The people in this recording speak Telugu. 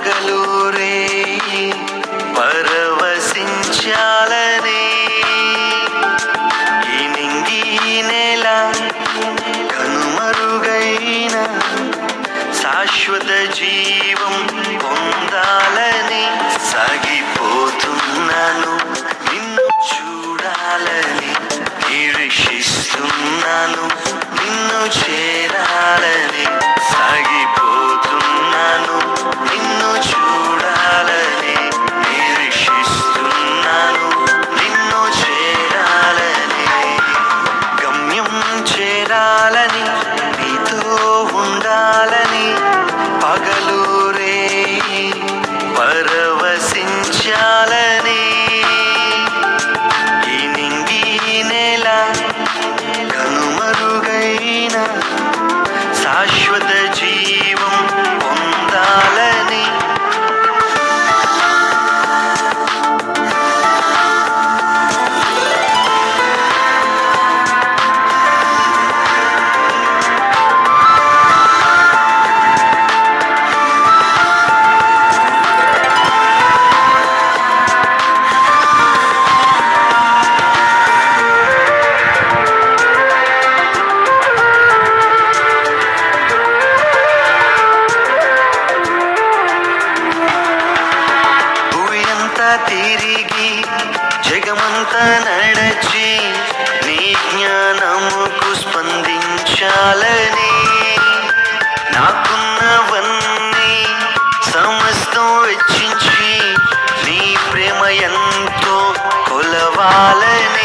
పగలూరే పరవశించాలనే. ఈ నింగి నెల కనుమరుగైన శాశ్వత జీవం పొందాలని సాగిపోతున్నాను. నిన్ను చూడాలని నిరీక్షిస్తున్నాను. నిన్ను చే తిరిగి జగమంతా నడచి నీ జ్ఞానముకు స్పందించాలని. నాకున్నవన్నీ సమస్తం వెచ్చించి నీ ప్రేమ ఎంతో కొలవాలని.